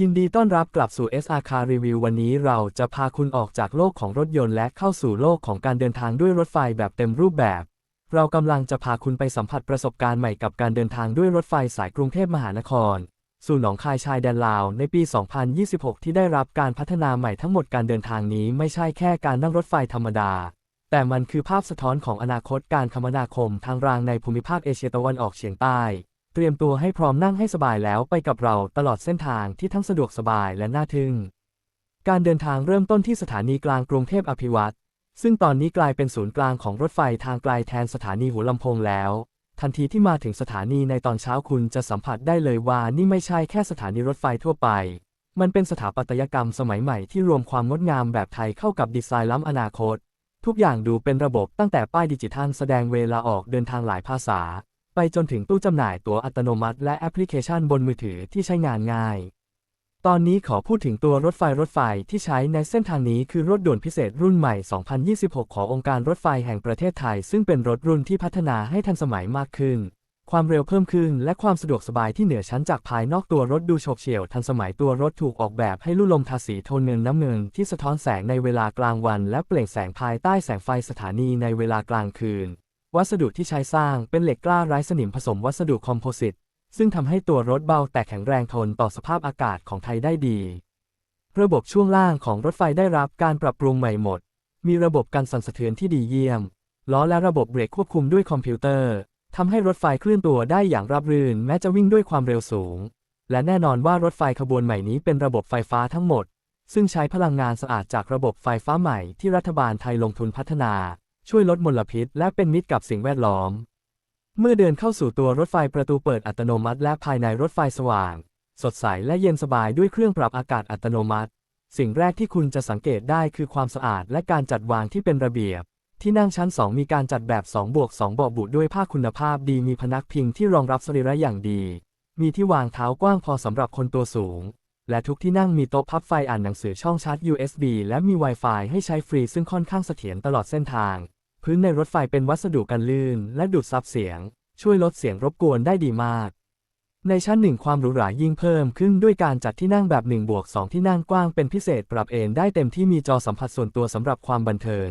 ยินดีต้อนรับกลับสู่ SR Car Review วันนี้เราจะพาคุณออกจากโลกของรถยนต์และเข้าสู่โลกของการเดินทางด้วยรถไฟแบบเต็มรูปแบบ เรากำลังจะพาคุณไปสัมผัสประสบการณ์ใหม่กับการเดินทางด้วยรถไฟสายกรุงเทพมหานคร สู่หนองคายชายแดนลาวในปี 2026 ที่ได้รับการพัฒนาใหม่ทั้งหมดการเดินทางนี้ไม่ใช่แค่การนั่งรถไฟธรรมดา แต่มันคือภาพสะท้อนของอนาคตการคมนาคมทางรางในภูมิภาคเอเชียตะวันออกเฉียงใต้ เตรียมตัวให้พร้อมนั่งให้สบายแล้วไปกับเราตลอดเส้นทางที่ทั้งสะดวกสบายและน่าทึ่ง การเดินทางเริ่มต้นที่สถานีกลางกรุงเทพอภิวัตรซึ่งตอนนี้กลายเป็นศูนย์กลางของรถไฟทางไกลแทนสถานีหัวลำโพงแล้ว ทันทีที่มาถึงสถานีในตอนเช้าคุณจะสัมผัสได้เลยว่านี่ไม่ใช่แค่สถานีรถไฟทั่วไป มันเป็นสถาปัตยกรรมสมัยใหม่ที่รวมความงดงามแบบไทยเข้ากับดีไซน์ล้ำอนาคต ทุกอย่างดูเป็นระบบตั้งแต่ป้ายดิจิทัลแสดงเวลาออกเดินทางหลายภาษา ไปจนถึงตู้จำหน่ายตั๋วอัตโนมัติและแอปพลิเคชันบนมือถือที่ใช้งานง่าย ตอนนี้ขอพูดถึงตัวรถไฟรถไฟที่ใช้ในเส้นทางนี้คือรถด่วนพิเศษรุ่นใหม่ 2026 ขององค์การรถไฟแห่งประเทศไทย ซึ่งเป็นรถรุ่นที่พัฒนาให้ทันสมัยมากขึ้น ความเร็วเพิ่มขึ้น และความสะดวกสบายที่เหนือชั้นจากภายนอกตัวรถดูโฉบเฉี่ยวทันสมัยตัวรถถูกออกแบบให้ลู่ลมทาสีโทนเงินน้ำเงินที่สะท้อนแสงในเวลากลางวัน และเปล่งแสงภายใต้แสงไฟสถานีในเวลากลางคืน วัสดุที่ใช้สร้างเป็นเหล็กกล้าไร้สนิมผสมวัสดุคอมโพสิต ซึ่งทำให้ตัวรถเบาแต่แข็งแรงทนต่อสภาพอากาศของไทยได้ดี ระบบช่วงล่างของรถไฟได้รับการปรับปรุงใหม่หมด มีระบบกันสั่นสะเทือนที่ดีเยี่ยม ล้อและระบบเบรกควบคุมด้วยคอมพิวเตอร์ทำให้รถไฟเคลื่อนตัวได้อย่างราบรื่น แม้จะวิ่งด้วยความเร็วสูง และแน่นอนว่ารถไฟขบวนใหม่นี้เป็นระบบไฟฟ้าทั้งหมด ซึ่งใช้พลังงานสะอาดจากระบบไฟฟ้าใหม่ที่รัฐบาลไทยลงทุนพัฒนา ช่วยลดมลพิษ และเป็นมิตรกับสิ่งแวดล้อม เมื่อเดินเข้าสู่ตัวรถไฟประตูเปิดอัตโนมัติ และภายในรถไฟสว่าง สดใสและเย็นสบายด้วยเครื่องปรับอากาศอัตโนมัติ สิ่งแรกที่คุณจะสังเกตได้คือความสะอาดและการจัดวางที่เป็นระเบียบ ที่นั่งชั้น 2 มีการจัดแบบ2บวก2เบาะบุด้วยผ้าคุณภาพดีมีพนักพิงที่รองรับสรีระอย่างดี มีที่วางเท้ากว้างพอสำหรับคนตัวสูงและทุกที่นั่งมีโต๊ะพับไฟอ่านหนังสือช่องชาร์จ USB และมี Wi-Fi ให้ใช้ฟรีซึ่งค่อนข้างเสถียรตลอดเส้นทาง พื้นในรถไฟเป็นวัสดุกันลื่น และดูดซับเสียง ช่วยลดเสียงรบกวนได้ดีมาก ในชั้นหนึ่งความหรูหรายิ่งเพิ่มขึ้นด้วยการจัดที่นั่งแบบ1บวก2ที่นั่งกว้างเป็นพิเศษปรับเอนได้เต็มที่มีจอสัมผัสส่วนตัวสำหรับความบันเทิง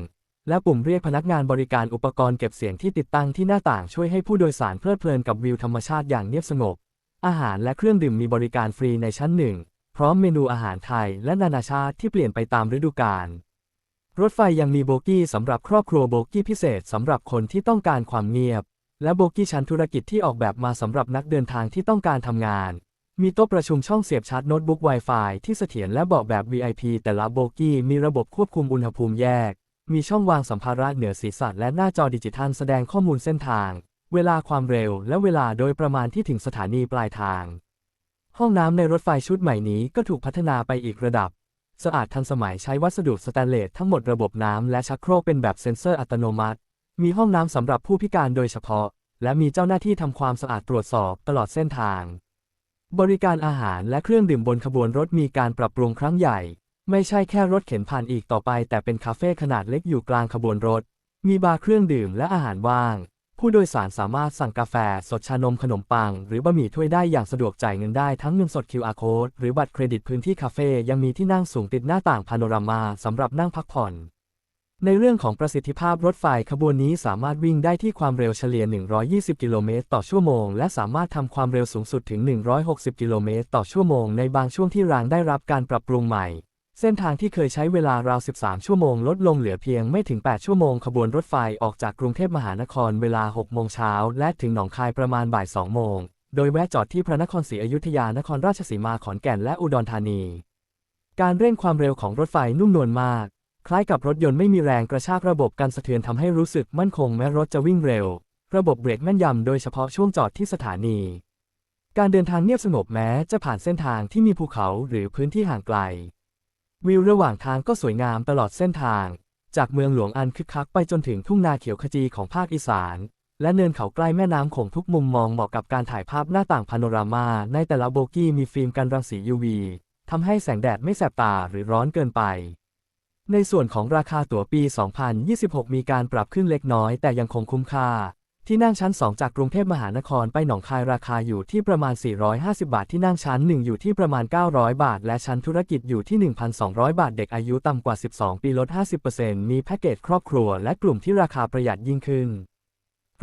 และปุ่มเรียกพนักงานบริการอุปกรณ์เก็บเสียงที่ติดตั้งที่หน้าต่างช่วยให้ผู้โดยสารเพลิดเพลินกับวิวธรรมชาติอย่างเงียบสงบ อาหารและเครื่องดื่มมีบริการฟรีในชั้นหนึ่งพร้อมเมนูอาหารไทยและนานาชาติที่เปลี่ยนไปตามฤดูกาล รถไฟยังมีโบกี้สำหรับครอบครัวโบกี้พิเศษสำหรับคนที่ต้องการความเงียบ และโบกี้ชั้นธุรกิจที่ออกแบบมาสำหรับนักเดินทางที่ต้องการทำงาน มีโต๊ะประชุมช่องเสียบชาร์จโน้ตบุ๊ก Wi-Fi ที่เสถียรและเบาะแบบ VIP แต่ละโบกี้มีระบบควบคุมอุณหภูมิแยก มีช่องวางสัมภาระเหนือศีรษะและหน้าจอดิจิทัลแสดงข้อมูลเส้นทาง เวลาความเร็ว และเวลาโดยประมาณที่ถึงสถานีปลายทาง ห้องน้ำในรถไฟชุดใหม่นี้ก็ถูกพัฒนาไปอีกระดับ สะอาดทันสมัยใช้วัสดุสแตนเลสทั้งหมดระบบน้ำและชักโครกเป็นแบบเซ็นเซอร์อัตโนมัติ มีห้องน้ำสำหรับผู้พิการโดยเฉพาะ และมีเจ้าหน้าที่ทำความสะอาดตรวจสอบตลอดเส้นทาง บริการอาหารและเครื่องดื่มบนขบวนรถมีการปรับปรุงครั้งใหญ่ ไม่ใช่แค่รถเข็นผ่านอีกต่อไป แต่เป็นคาเฟ่ขนาดเล็กอยู่กลางขบวนรถ มีบาร์เครื่องดื่มและอาหารว่าง ผู้โดยสารสามารถสั่งกาแฟ สดชานมขนมปัง หรือบะหมี่ถ้วยได้อย่างสะดวกจ่ายเงินได้ทั้งเงินสด QR code หรือบัตรเครดิตพื้นที่คาเฟ่ยังมีที่นั่งสูงติดหน้าต่างพาโนรามาสำหรับนั่งพักผ่อน ในเรื่องของประสิทธิภาพรถไฟขบวนนี้สามารถวิ่งได้ที่ความเร็วเฉลี่ย 120 กิโลเมตรต่อชั่วโมง และสามารถทำความเร็วสูงสุดถึง 160 กิโลเมตรต่อชั่วโมงในบางช่วงที่รางได้รับการปรับปรุงใหม่ เส้นทางที่เคยใช้เวลาราว 13 ชั่วโมงลดลงเหลือเพียงไม่ถึง 8 ชั่วโมงขบวนรถไฟออกจากกรุงเทพมหานครเวลา 6 โมงเช้า และถึงหนองคายประมาณบ่าย 2 โมง โดยแวะจอดที่พระนครศรีอยุธยา นครราชสีมา ขอนแก่น และอุดรธานี การเร่งความเร็วของรถไฟนุ่มนวลมาก คล้ายกับรถยนต์ไม่มีแรงกระชากระบบการสะเทือนทำให้รู้สึกมั่นคงแม้รถจะวิ่งเร็ว ระบบเบรกแม่นยำโดยเฉพาะช่วงจอดที่สถานี การเดินทางเงียบสงบแม้จะผ่านเส้นทางที่มีภูเขาหรือพื้นที่ห่างไกล วิวระหว่างทางก็สวยงามตลอดเส้นทาง จากเมืองหลวงอันคึกคักไปจนถึงทุ่งนาเขียวขจีของภาคอีสาน และเนินเขาใกล้แม่น้ำโขงทุกมุมมองเหมาะกับการถ่ายภาพหน้าต่างพาโนรามา ในแต่ละโบกี้มีฟิล์มกันรังสี UV ทำให้แสงแดดไม่แสบตาหรือร้อนเกินไป ในส่วนของราคาตั๋วปี 2026 มีการปรับขึ้นเล็กน้อยแต่ยังคงคุ้มค่า ที่นั่งชั้น 2 จากกรุงเทพมหานครไปหนองคายราคาอยู่ที่ประมาณ 450 บาท ที่นั่งชั้น 1 อยู่ที่ประมาณ 900 บาท และชั้นธุรกิจอยู่ที่ 1,200 บาท เด็กอายุต่ำกว่า 12 ปีลด 50%มีแพ็กเกจครอบครัว และกลุ่มที่ราคาประหยัดยิ่งขึ้น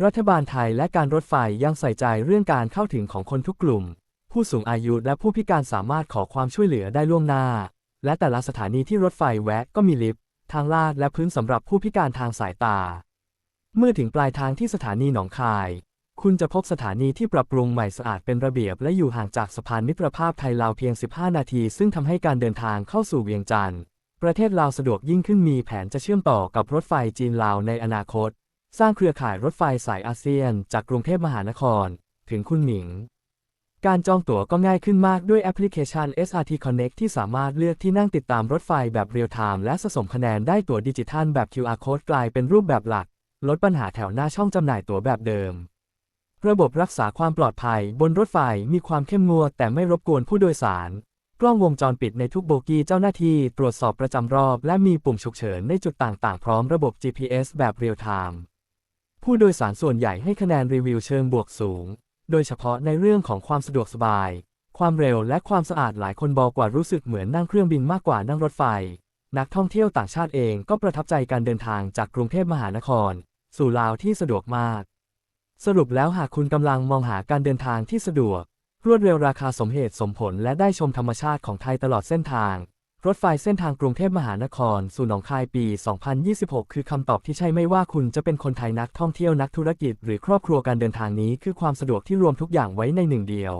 รัฐบาลไทยและการรถไฟยังใส่ใจเรื่องการเข้าถึงของคนทุกกลุ่ม ผู้สูงอายุและผู้พิการสามารถขอความช่วยเหลือได้ล่วงหน้า และแต่ละสถานีที่รถไฟแวะก็มีลิฟต์ทางลาดและพื้นสำหรับผู้พิการทางสายตา เมื่อถึงปลายทางที่สถานีหนองคาย คุณจะพบสถานีที่ปรับปรุงใหม่สะอาดเป็นระเบียบ และอยู่ห่างจากสะพานมิตรภาพไทยลาวเพียง 15 นาที ซึ่งทำให้การเดินทางเข้าสู่เวียงจันทร์ประเทศลาวสะดวกยิ่งขึ้นมีแผนจะเชื่อมต่อกับรถไฟจีนลาวในอนาคต สร้างเครือข่ายรถไฟสายอาเซียน จากกรุงเทพมหานคร ถึงคุณหมิง การจองตั๋วก็ง่ายขึ้นมากด้วยแอปพลิเคชัน SRT Connect ที่สามารถเลือกที่นั่งติดตามรถไฟแบบเรียลไทม์และสะสมคะแนนได้ตั๋วดิจิทัลแบบ QR Code กลายเป็นรูปแบบหลัก ลดปัญหาแถวหน้าช่องจำหน่ายตั๋วแบบเดิม ระบบรักษาความปลอดภัยบนรถไฟมีความเข้มงวดแต่ไม่รบกวนผู้โดยสาร กล้องวงจรปิดในทุกโบกี้เจ้าหน้าที่ตรวจสอบประจำรอบ และมีปุ่มฉุกเฉินในจุดต่างๆ พร้อมระบบ GPS แบบเรียลไทม์ผู้โดยสารส่วนใหญ่ให้คะแนนรีวิวเชิงบวกสูง โดยเฉพาะในเรื่องของความสะดวกสบาย ความเร็วและความสะอาดหลายคนบอกว่ารู้สึกเหมือนนั่งเครื่องบินมากกว่านั่งรถไฟ นักท่องเที่ยวต่างชาติเองก็ประทับใจการเดินทางจากกรุงเทพมหานคร สู่ลาวที่สะดวกมาก สรุปแล้วหากคุณกำลังมองหาการเดินทางที่สะดวก รวดเร็วราคาสมเหตุสมผลและได้ชมธรรมชาติของไทยตลอดเส้นทาง รถไฟเส้นทางกรุงเทพมหานคร สู่หนองคายปี 2026 คือคำตอบที่ใช่ไม่ว่าคุณจะเป็นคนไทยนักท่องเที่ยวนักธุรกิจ หรือครอบครัวการเดินทางนี้คือความสะดวกที่รวมทุกอย่างไว้ในหนึ่งเดียว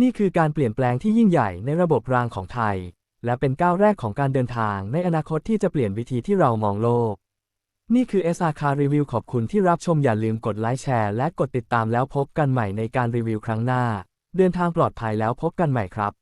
นี่คือการเปลี่ยนแปลงที่ยิ่งใหญ่ในระบบรางของไทย และเป็นก้าวแรกของการเดินทางในอนาคตที่จะเปลี่ยนวิธีที่เรามองโลก นี่คือ SR Car Review ขอบคุณที่รับชมอย่าลืมกดไลค์แชร์และกดติดตามแล้วพบกันใหม่ในการรีวิวครั้งหน้า เดินทางปลอดภัยแล้วพบกันใหม่ครับ